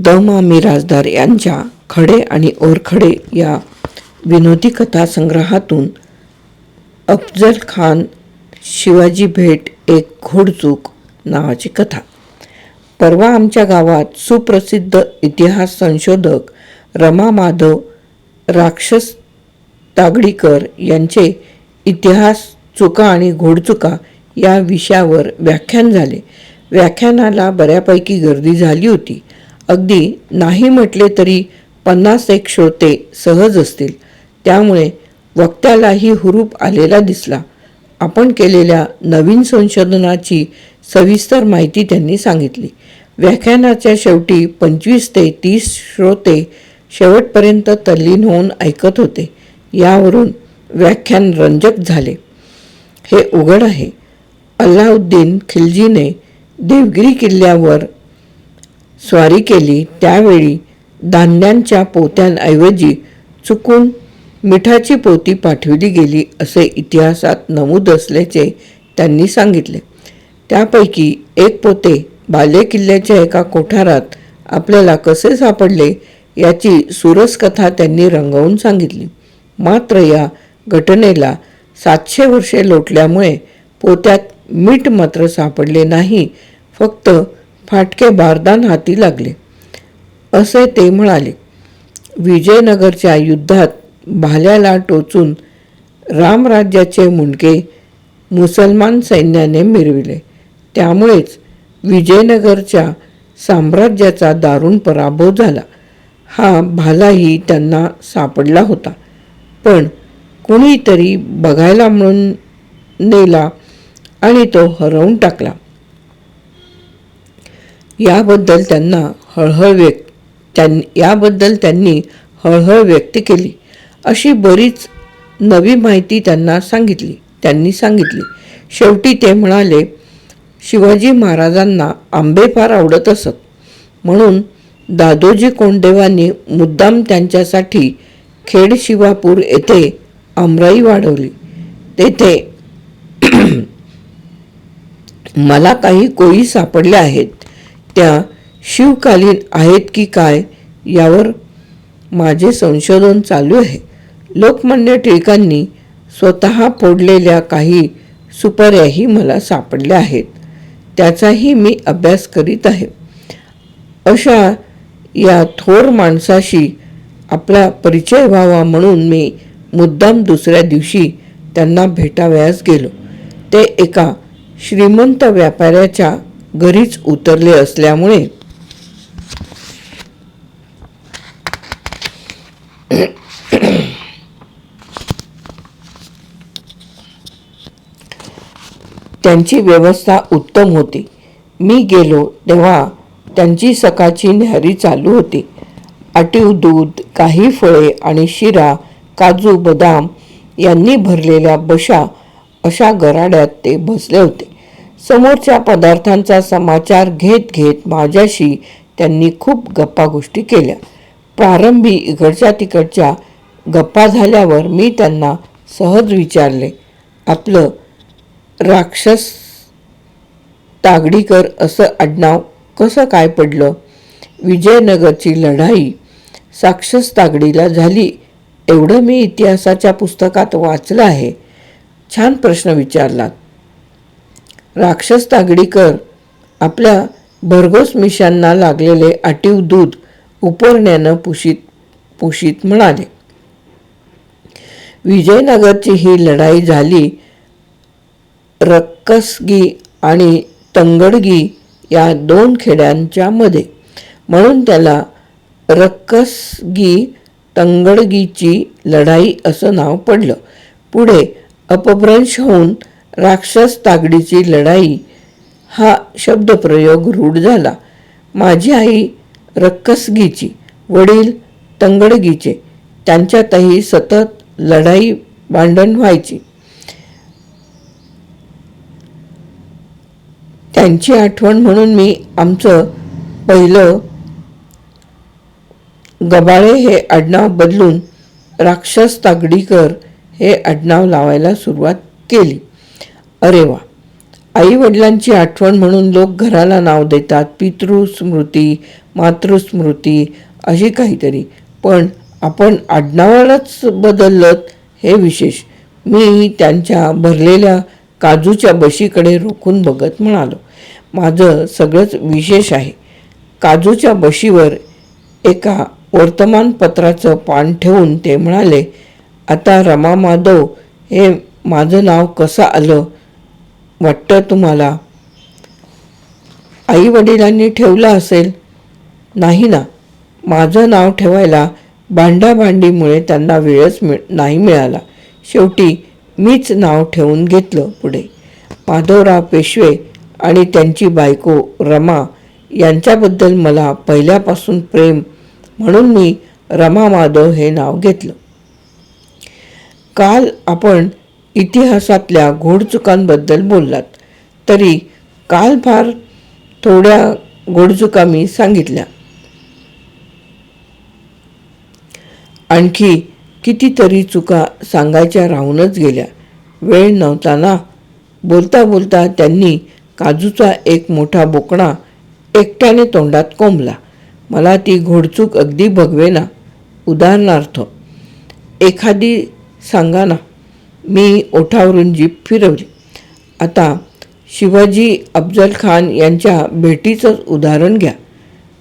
The मा मिराजदार यांच्या खडे आणि ओरखडे या विनोदी कथा संग्रहातून अफजल खान शिवाजी भेट एक घोडचूक नावाची कथा. परवा आमच्या गावात सुप्रसिद्ध इतिहास संशोधक रमा माधव राक्षस तागडीकर यांचे इतिहास चुका आणि घोडचुका या विषयावर व्याख्यान झाले. व्याख्यानाला बऱ्यापैकी गर्दी झाली होती. अगदी नाही म्हटले तरी पन्नास एक श्रोते सहज असतील. त्यामुळे वक्त्यालाही हुरूप आलेला दिसला. आपण केलेल्या नवीन संशोधनाची सविस्तर माहिती त्यांनी सांगितली. व्याख्यानाच्या शेवटी पंचवीस ते तीस श्रोते शेवटपर्यंत तल्लीन होऊन ऐकत होते. यावरून व्याख्यान रंजक झाले. हे उघड आहे. अल्लाउद्दीन खिलजीने देवगिरी किल्ल्यावर स्वारी केली त्यावेळी धान्यांच्या पोत्यांऐवजी चुकून मिठाची पोती पाठविली गेली असे इतिहासात नमूद असल्याचे त्यांनी सांगितले. त्यापैकी एक पोते बाले किल्ल्याच्या एका कोठारात आपल्याला कसे सापडले याची सुरस कथा त्यांनी रंगवून सांगितली. मात्र या घटनेला सातशे वर्षे लोटल्यामुळे पोत्यात मीठ मात्र सापडले नाही फक्त फाटके बारदान हाती लागले. असे ते म्हणाले विजयनगरच्या युद्धात भाल्याला टोचून रामराज्याचे मुंडके मुसलमान सैन्याने मिरविले. त्यामुळेच विजयनगरच्या साम्राज्याचा दारुण पराभव झाला. हा भालाही त्यांना सापडला होता. पण कुणीतरी बघायला म्हणून नेला आणि तो हरवून टाकला. याबद्दल त्यांना हळहळ व्यक्त त्यां याबद्दल त्यांनी हळहळ व्यक्त केली. अशी बरीच नवी माहिती त्यांना सांगितली. त्यांनी सांगितली. शेवटी ते म्हणाले शिवाजी महाराजांना आंबे फार आवडत असत. म्हणून दादोजी कोंडदेवांनी मुद्दाम त्यांच्यासाठी खेड शिवापूर येथे आमराई वाढवली. तेथे मला काही कोळी सापडले आहेत. त्या शिवकालीन आहेत की काय यावर माझे संशोधन चालू आहे. लोकमान्य टिळकांनी स्वतः फोडलेल्या काही सुपाऱ्याही मला सापडल्या आहेत. त्याचाही मी अभ्यास करीत आहे. अशा या थोर माणसाशी आपला परिचय व्हावा म्हणून मी मुद्दाम दुसऱ्या दिवशी त्यांना भेटावयास गेलो. ते एका श्रीमंत व्यापाऱ्याच्या घरीच उतरले असल्यामुळे त्यांची व्यवस्था उत्तम होती. मी गेलो तेव्हा त्यांची सकाळची न्याहारी चालू होती. आटीव दूध काही फळे आणि शिरा काजू बदाम यांनी भरलेल्या बशा अशा गराड्यात ते बसले होते. समोरच्या पदार्थांचा समाचार घेत घेत माझ्याशी त्यांनी खूप गप्पा गोष्टी केल्या. प्रारंभी इकडच्या तिकडच्या गप्पा झाल्यावर मी त्यांना सहज विचारले आपलं राक्षस तागडीकर असं आडनाव कसं काय पडलं? विजयनगरची लढाई साक्षस तागडीला झाली एवढं मी इतिहासाच्या पुस्तकात वाचलं आहे. छान प्रश्न विचारलात. राक्षस तागडीकर आपल्या भरघोस मिशांना लागलेले आटीव दूध उपरण्यानं पुशीत पुशीत म्हणाले. विजयनगरची ही लढाई झाली. रक्कसगी आणि तंगडगी या दोन खेड्यांच्या मध्ये. म्हणून त्याला रक्कसगी तंगडगीची लढाई असं नाव पडलं. पुढे अपभ्रंश होऊन राक्षस तागडीची लढाई हा शब्दप्रयोग रूढ झाला. माझी आई रक्कसगीची वडील तंगडगीचे त्यांच्यातही सतत लढाई भांडण व्हायची. त्यांची आठवण म्हणून मी आमचं पहिलं गबाळे हे आडनाव बदलून राक्षस तागडीकर हे आडनाव लावायला सुरुवात केली. अरे वा. आई वडिलांची आठवण म्हणून लोक घराला नाव देतात पितृस्मृती मातृस्मृती अशी काहीतरी. पण आपण आडनावालाच बदललत हे विशेष. मी त्यांच्या भरलेल्या काजूच्या बशीकडे रोखून बघत म्हणालो. माझं सगळंच विशेष आहे. काजूच्या बशीवर एका वर्तमानपत्राचं पान ठेवून ते म्हणाले आता रमा माधव हे माझं नाव कसं आलं? वाटतं तुम्हाला? आई वडिलांनी ठेवलं असेल? नाही ना. माझं नाव ठेवायला भांडाभांडीमुळे त्यांना वेळच मिळ नाही मिळाला. शेवटी मीच नाव ठेवून घेतलं पुढे. माधवराव पेशवे आणि त्यांची बायको रमा यांच्याबद्दल मला पहिल्यापासून प्रेम म्हणून मी रमा माधव हे नाव घेतलं. काल आपण इतिहासातल्या घोडचुकांबद्दल बोललात. तरी काल फार थोड्या घोडचुका मी सांगितल्या. आणखी कितीतरी चुका सांगायच्या राहूनच गेल्या. वेळ नव्हता ना बोलता बोलता त्यांनी काजूचा एक मोठा बोकणा एकट्याने तोंडात कोंबला. मला ती घोडचूक अगदी भगवेना उदाहरणार्थ एखादी सांगा ना मी ओठावरून जीप फिरवली. आता शिवाजी अफजल खान यांच्या भेटीचंच उदाहरण घ्या.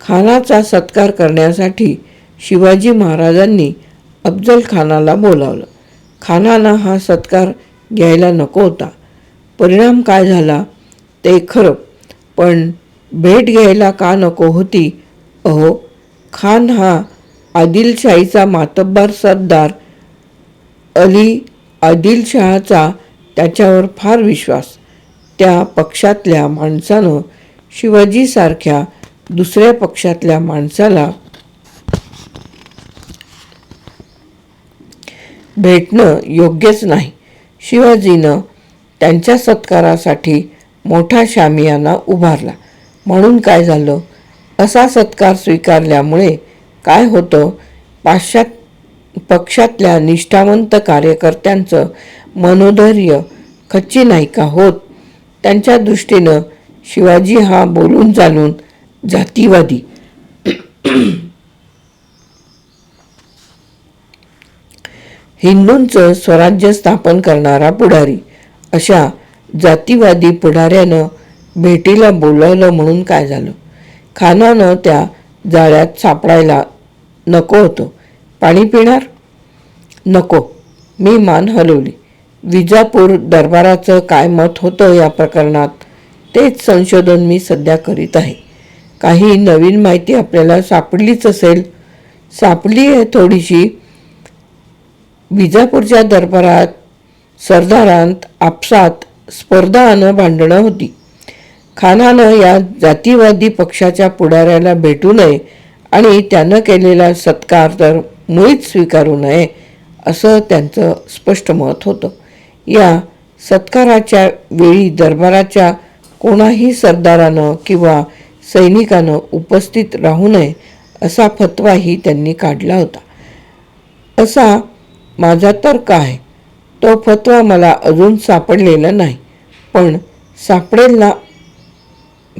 खानाचा सत्कार करण्यासाठी शिवाजी महाराजांनी अफजल खानाला बोलावलं. खानानं हा सत्कार घ्यायला नको होता. परिणाम काय झाला ते खरं पण भेट घ्यायला का नको होती? अहो खान हा आदिलशाहीचा मातब्बर सरदार अली आदिलशहाचा त्याच्यावर फार विश्वास. त्या पक्षातल्या माणसानं शिवाजीसारख्या दुसऱ्या पक्षातल्या माणसाला भेटणं योग्यच नाही. शिवाजीनं त्यांच्या सत्कारासाठी मोठा शामियाना उभारला. म्हणून काय झालं? असा सत्कार स्वीकारल्यामुळे काय होतं? पाश्चात्य पक्षातल्या निष्ठावंत कार्यकर्त्यांचं मनोधैर्य खच्ची नाही का होत? त्यांच्या दृष्टीनं शिवाजी हा बोलून चालून जातीवादी. हिंदूंचं स्वराज्य स्थापन करणारा पुढारी अशा जातीवादी पुढाऱ्यानं भेटीला बोलावलं म्हणून काय झालं? खानानं त्या जाळ्यात सापडायला नको होतं. पाणी पिणार? नको. मी मान हलवली. विजापूर दरबाराचं काय मत होतं या प्रकरणात? तेच संशोधन मी सध्या करीत आहे. काही नवीन माहिती आपल्याला सापडलीच असेल. सापडली आहे थोडीशी. विजापूरच्या दरबारात सरदारांत आपसात स्पर्धा भांडणं होती. खानानं या जातीवादी पक्षाच्या पुढाऱ्याला भेटू नये आणि त्यानं केलेला सत्कार तर मुळीच स्वीकारू नये असं त्यांचं स्पष्ट मत होतं. या सत्काराच्या वेळी दरबाराच्या कोणाही सरदारानं किंवा सैनिकानं उपस्थित राहू नये असा फतवाही त्यांनी काढला होता. असा माझा तर्क आहे. तो फतवा मला अजून सापडलेला नाही. पण सापडेल ना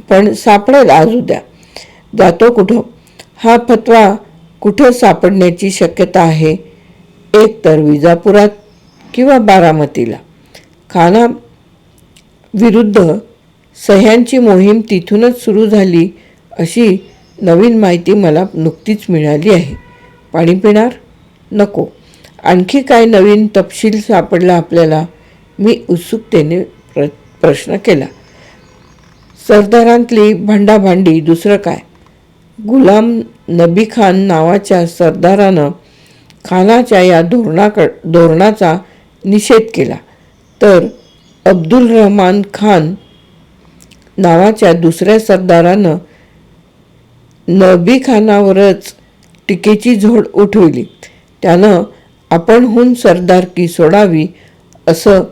पण सापडेल आज उद्या जातो कुठं? हा फतवा कुठं सापडण्याची शक्यता आहे? एक तर विजापुरात किंवा बारामतीला. खाना विरुद्ध सह्यांची मोहीम तिथूनच सुरू झाली अशी नवीन माहिती मला नुकतीच मिळाली आहे. पाणी पिणार? नको. आणखी काय नवीन तपशील सापडला आपल्याला? मी उत्सुकतेने प्र प्रश्न केला. सरदारांतली भांडाभांडी दुसरं काय? गुलाम नबी खान नावाच्या सरदारानं खानाच्या या धोरणाकड धोरणाचा निषेध केला. तर अब्दुल रहमान खान नावाच्या दुसऱ्या सरदारानं नबी खानावरच टीकेची झोड उठवली. त्यानं आपणहून सरदारकी सोडावी असं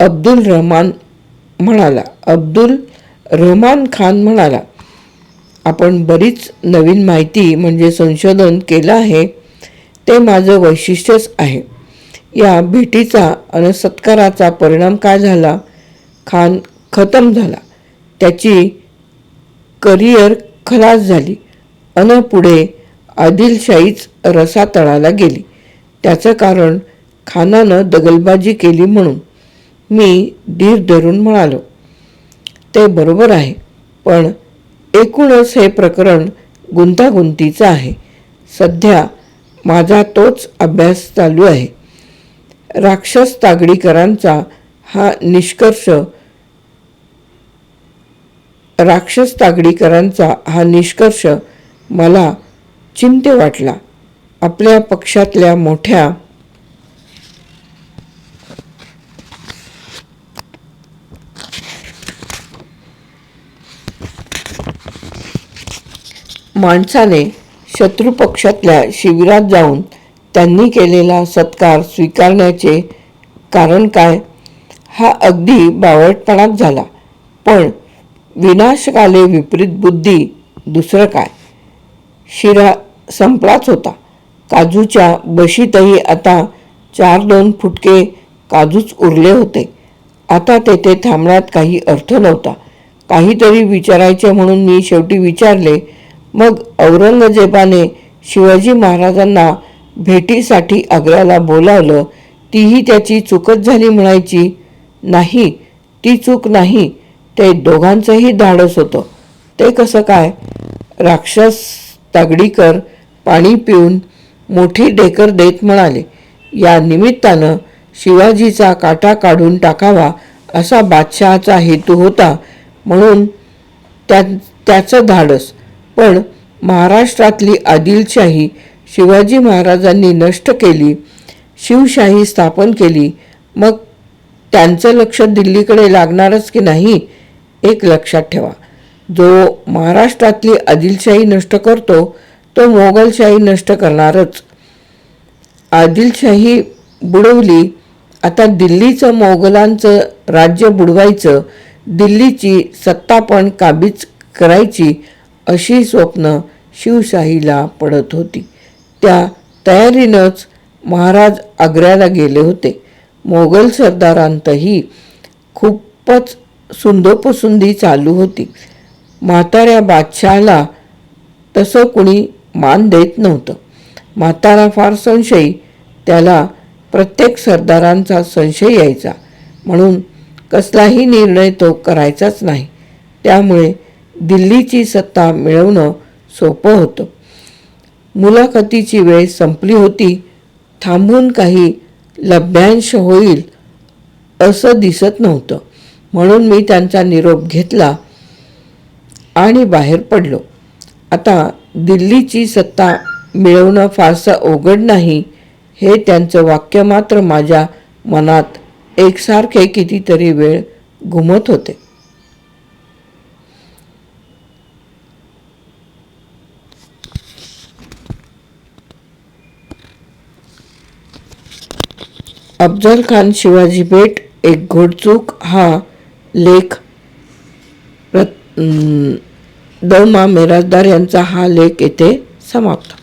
अब्दुल रहमान म्हणाला. अब्दुल रहमान खान म्हणाला आपण बरीच नवीन माहिती म्हणजे संशोधन केलं आहे ते माझं वैशिष्ट्यच आहे. या भेटीचा आणि सत्काराचा परिणाम काय झाला? खान खतम झाला. त्याची करिअर खलास झाली अन पुढे आदिलशाहीच रसातळाला गेली. त्याचं कारण खानानं दगलबाजी केली म्हणून मी धीर धरून म्हणालो ते बरोबर आहे पण एकूणच हे प्रकरण गुंतागुंतीचं आहे. सध्या माझा तोच अभ्यास चालू आहे. राक्षस तागडीकरांचा हा निष्कर्ष राक्षस तागडीकरांचा हा निष्कर्ष मला चिंते वाटला. आपल्या पक्षातल्या मोठ्या माणसाने शत्रुपक्षातल्या शिबिरात जाऊन त्यांनी केलेला सत्कार स्वीकारण्याचे कारण काय? हा अगदी बावळटपणाच झाला. पण विनाशकाले विपरीत बुद्धी दुसरं काय? शिरा संपलाच होता. काजूच्या बशीतही आता चार दोन फुटके काजूच उरले होते. आता तेथे थांबण्यात काही अर्थ नव्हता. काहीतरी विचारायचे म्हणून मी शेवटी विचारले मग औरंगजेबाने शिवाजी महाराजांना भेटीसाठी आग्र्याला बोलावलं तीही त्याची चूकच झाली म्हणायची. नाही ती चूक नाही ते दोघांचंही धाडस होतं. ते कसं काय? राक्षस तागडीकर पाणी पिऊन मोठी डेकर देत म्हणाले या निमित्तानं शिवाजीचा काटा काढून टाकावा असा बादशहाचा हेतू होता म्हणून त्या त्याचं धाडस पण महाराष्ट्रातली आदिलशाही शिवाजी महाराजांनी नष्ट केली शिवशाही स्थापन केली. मग त्यांचं लक्ष दिल्लीकडे लागणारच की नाही एक लक्षात ठेवा. जो महाराष्ट्रातली आदिलशाही नष्ट करतो तो मोगलशाही नष्ट करणारच. आदिलशाही बुडवली आता दिल्लीचं मोगलांचं राज्य बुडवायचं दिल्लीची सत्ता पण काबीज करायची अशी स्वप्न शिवशाहीला पडत होती. त्या तयारीनंच महाराज आग्र्याला गेले होते. मोगल सरदारांतही खूपच सुंदोपसुंदी चालू होती. म्हाताऱ्या बादशहाला तसं कुणी मान देत नव्हतं. म्हातारा फार संशयी त्याला प्रत्येक सरदारांचा संशय यायचा. म्हणून कसलाही निर्णय तो करायचाच नाही. त्यामुळे दिल्लीची सत्ता मिळवणं सोपं होतं. मुलाखतीची वेळ संपली होती. थांबून काही लभ्यांश होईल असं दिसत नव्हतं. म्हणून मी त्यांचा निरोप घेतला आणि बाहेर पडलो. आता दिल्लीची सत्ता मिळवणं फारसं अवघड नाही हे त्यांचं वाक्य मात्र माझ्या मनात एकसारखे कितीतरी वेळ घुमत होते. अफजल खान शिवाजी भेट एक घोडचूक हा लेख द मा मिराजदार यांचा हा लेख येथे समाप्त.